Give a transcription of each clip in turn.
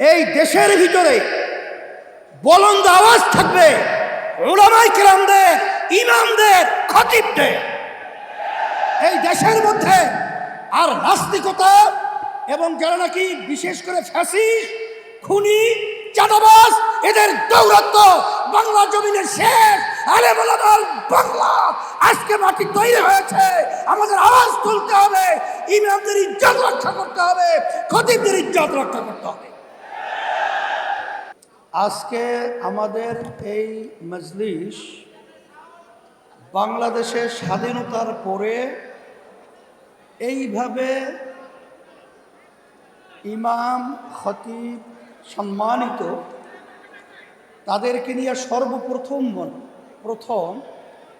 এই দেশের ভিতরে বলন্দ আওয়াজ থাকবে। ওলামাই কিরামদের, ইমামদের, খতিবদের। এই দেশের মধ্যে আর নাস্তিকতা এবং যারা নাকি বিশেষ করে ফ্যাসি খুনি, চাঁদাবাজ, এদের দৌরত্ব বাংলা জমিনের শেষ। আরে বলাদাল বাংলা আজকে মাটি তৈরি হয়েছে। আমাদের আওয়াজ তুলতে হবে, ইমামদের ইজ্জত রক্ষা করতে হবে, খতিবদের ইজ্জত রক্ষা করতে হবে। আজকে আমাদের এই মজলিস বাংলাদেশের স্বাধীনতার পরে এইভাবে ইমাম, খতিব সম্মানিত, তাদেরকে নিয়ে সর্বপ্রথম প্রথম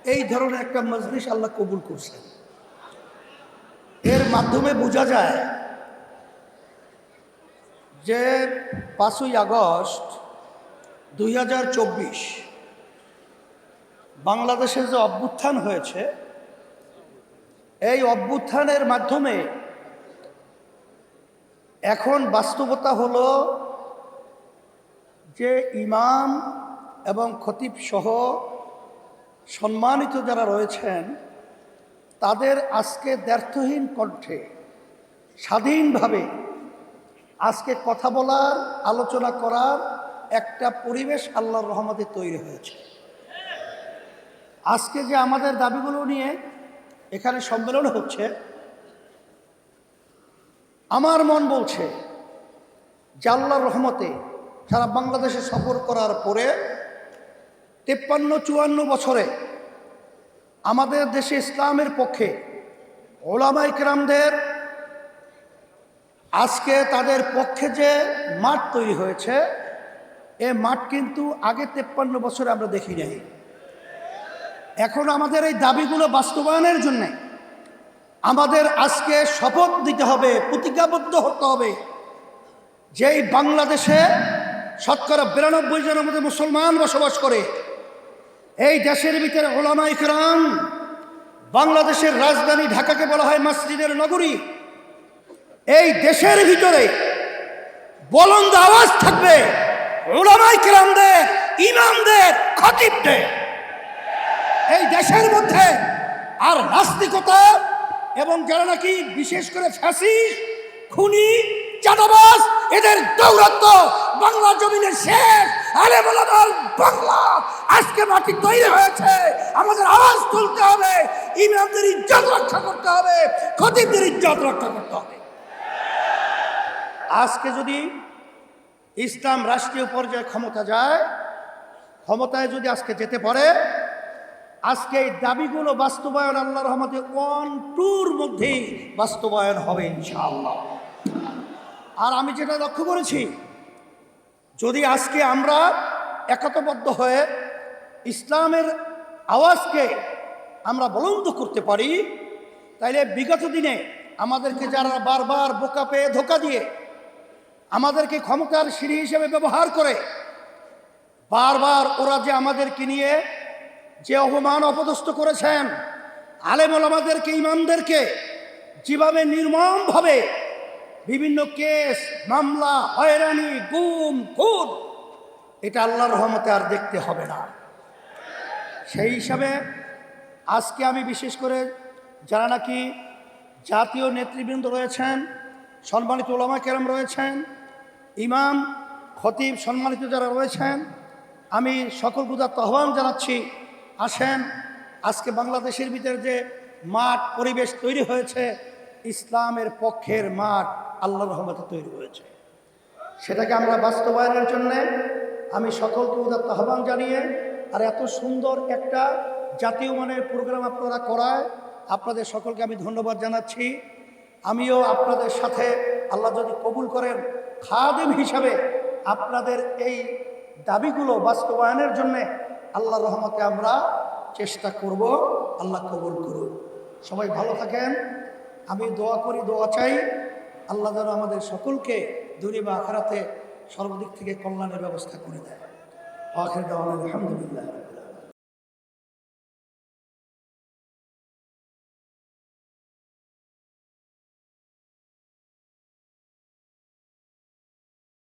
এই ধরনের একটা মজলিস আল্লাহ কবুল করছেন। এর মাধ্যমে বোঝা যায় যে পাঁচই আগস্ট দুই হাজার চব্বিশ বাংলাদেশে যে অভ্যুত্থান হয়েছে, এই অভ্যুত্থানের মাধ্যমে এখন বাস্তবতা হলো যে ইমাম এবং খতিব সহ সম্মানিত যারা রয়েছেন, তাদের আজকে দ্ব্যর্থহীন কণ্ঠে স্বাধীনভাবে আজকে কথা বলার, আলোচনা করার একটা পরিবেশ আল্লাহর রহমতে তৈরি হয়েছে। আজকে যে আমাদের দাবিগুলো নিয়ে এখানে সম্মেলন হচ্ছে, আমার মন বলছে যে আল্লাহর রহমতে সারা বাংলাদেশে সফর করার পরে তেপ্পান্ন, চুয়ান্ন বছরে আমাদের দেশে ইসলামের পক্ষে ওলামাই কেরামদের আজকে তাদের পক্ষে যে মাঠ তৈরি হয়েছে এ মাঠ কিন্তু আগে তেপ্পান্ন বছরে আমরা দেখি নাই। এখন আমাদের এই দাবিগুলো বাস্তবায়নের জন্য আমাদের আজকে শপথ দিতে হবে, প্রতিজ্ঞাবদ্ধ হতে হবে যেই বাংলাদেশে শতকরা বিরানব্বই জনের মধ্যে মুসলমান বসবাস করে, এই দেশের ভিতরে ওলামা ইকরাম বাংলাদেশের রাজধানী ঢাকাকে বলা হয় মসজিদের নগরী, এই দেশের ভিতরে বলন্দ আওয়াজ থাকবে। ওলামাই কিরামদের, ইমামদের, খতিবদের। এই দেশের মধ্যে আর নাস্তিকতা এবং যারা নাকি বিশেষ করে ফ্যাসি খুনি, চাঁদাবাজ, এদের দৌরত্ব বাংলা জমিনের শেষ আরে বলাদল বাংলা আজকে মাটি তৈরি হয়েছে। আমাদের আওয়াজ তুলতে হবে, ইমামদের ইজ্জত রক্ষা করতে হবে, খতিবদের ইজ্জত রক্ষা করতে হবে। আজকে যদি ইসলাম রাষ্ট্রীয় পর্যায়ে ক্ষমতা যায়, ক্ষমতায় যদি আজকে যেতে পারে, আজকে এই দাবিগুলো বাস্তবায়ন আল্লাহ রহমতে ওয়ান টুর মধ্যেই বাস্তবায়ন হবে ইনশাআল্লাহ। আর আমি যেটা লক্ষ্য করেছি, যদি আজকে আমরা একতবদ্ধ হয়ে ইসলামের আওয়াজকে আমরা বলন্দ করতে পারি, তাইলে বিগত দিনে আমাদেরকে যারা বারবার বোকা পেয়ে ধোকা দিয়ে আমাদেরকে ক্ষমতার সিঁড়ি হিসেবে ব্যবহার করে বারবার ওরা যে আমাদেরকে নিয়ে যে অপমান অপদস্থ করেছেন আলেমল আমাদেরকে ইমামদেরকে যেভাবে নির্মমভাবে বিভিন্ন কেস, মামলা, হয়রানি, গুম, খুন, এটা আল্লাহর রহমতে আর দেখতে হবে না। সেই হিসাবে আজকে আমি বিশেষ করে যারা নাকি জাতীয় নেতৃবৃন্দ রয়েছেন, সম্মানিত ওলামা কেরাম রয়েছেন ইমাম, খতিব সম্মানিত যারা রয়েছেন, আমি সকল গুদার আহ্বান জানাচ্ছি, আসেন। আজকে বাংলাদেশের ভিতরে যে মাঠ পরিবেশ তৈরি হয়েছে, ইসলামের পক্ষের মাঠ আল্লাহ রহমতে তৈরি হয়েছে। সেটাকে আমরা বাস্তবায়নের জন্য আমি সকলকে উদাত্ত আহ্বান জানিয়ে আর এত সুন্দর একটা জাতীয় মানের প্রোগ্রাম আপনারা করায় আপনাদের সকলকে আমি ধন্যবাদ জানাচ্ছি। আমিও আপনাদের সাথে আল্লাহ যদি কবুল করেন, খাদেম হিসাবে আপনাদের এই দাবিগুলো বাস্তবায়নের জন্যে আল্লাহ রহমতে আমরা চেষ্টা করব, আল্লাহ কবুল করুন সবাই ভালো থাকেন। আমি দোয়া করি, দোয়া চাই। আল্লাহ যেন আমাদের সকলকে দূরে বা আখড়াতে সর্বদিক থেকে কল্যাণের ব্যবস্থা করে দেয়। আখের দেওয়ান আলহামদুলিল্লাহ।